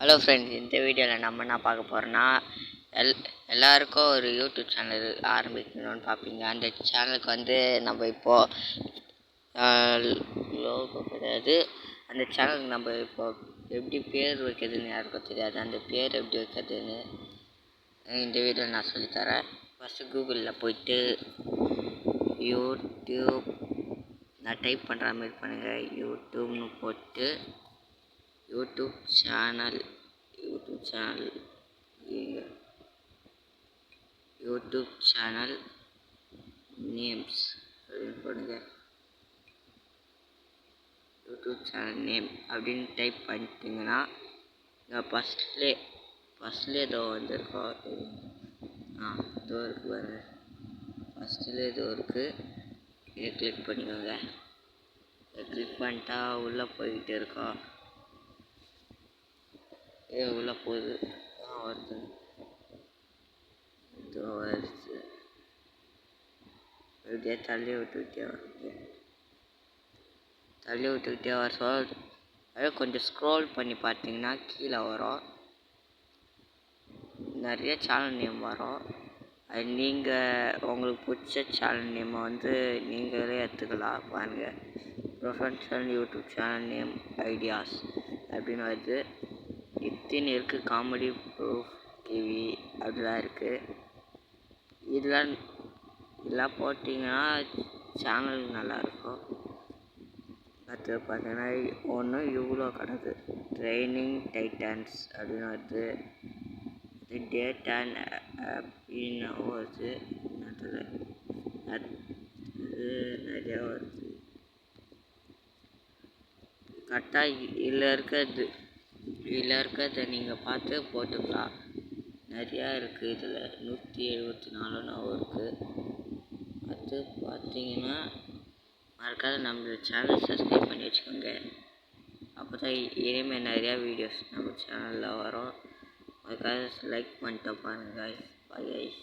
Hello friends இந்த வீடியோவில் நம்ம என்ன பார்க்க போகிறோன்னா எல் எல்லாருக்கும் ஒரு யூடியூப் சேனல் ஆரம்பிக்கணும்னு பார்ப்பீங்க. அந்த சேனலுக்கு வந்து நம்ம இப்போது லோகோ கிடையாது. அந்த சேனலுக்கு நம்ம இப்போ எப்படி பேர் வைக்கிறதுன்னு யாருக்கும் தெரியாது. அந்த பேர் எப்படி வைக்கிறதுன்னு இந்த வீடியோவில் நான் சொல்லித்தரேன். ஃபஸ்ட்டு கூகுளில் போயிட்டு யூடியூப் நான் டைப் பண்ணுற மாதிரி பண்ணுங்கள் யூடியூப்னு போட்டு YouTube channel YouTube channel YouTube channel names அப்படின்னு போடுங்க. யூடியூப் சேனல் நேம் அப்படின்னு டைப் பண்ணிட்டீங்கன்னா இங்கே ஃபஸ்ட்லே ஏதோ இதோ வந்திருக்கோம் ஆ இதோ இருக்குது பாருங்க. ஃபஸ்ட்லேயே இதோ இருக்குது இதை கிளிக் பண்ணிக்கோங்க. இதை கிளிக் பண்ணிட்டா உள்ளே போய்கிட்டே இருக்கோம். ஏ உள்ளே போகுது? ஆ வருது. வருது இப்படியே தள்ளி விட்டுக்கிட்டே வருது. தள்ளி விட்டுக்கிட்டே வர சொல். அதே கொஞ்சம் ஸ்க்ரோல் பண்ணி பார்த்தீங்கன்னா கீழே வரும். நிறைய சேனல் நேம் வரும். அது நீங்கள் உங்களுக்கு பிடிச்ச சேனல் நேமை வந்து நீங்களே எடுத்துக்கலாம் பாருங்கள் professional YouTube channel name ideas அப்படின்னு வருது. இத்தின் இருக்குது காமெடி ப்ரூஃப் டிவி அப்படிலாம் இருக்குது இதெல்லாம் இதெல்லாம் போட்டிங்கன்னா சேனல் நல்லாயிருக்கும். அடுத்து பார்த்தீங்கன்னா ஒன்றும் இவ்வளோ கிடக்கு ட்ரைனிங் டைட்டன்ஸ் அப்படின்னு வருது. இது டேட் அண்ட் அப்படின்னு வருது. அடுத்தது அது நிறையா வருது. கரெக்டாக இதில் இருக்கிறது இதில் இருக்கிறத நீங்கள் பார்த்து போட்டுக்கலாம். நிறையா இருக்குது இதில். நூற்றி எழுபத்தி நாலுன்னு இருக்குது பார்த்து பார்த்தீங்கன்னா மறக்காத நம்ம சேனல் சப்ஸ்கிரைப் பண்ணி வச்சுக்கோங்க. அப்போ தான் இனிமேல் நிறையா வீடியோஸ் நம்ம சேனலில் வரும். அதுக்காக லைக் பண்ணிட்டு பாருங்கள் பாய் கைஸ்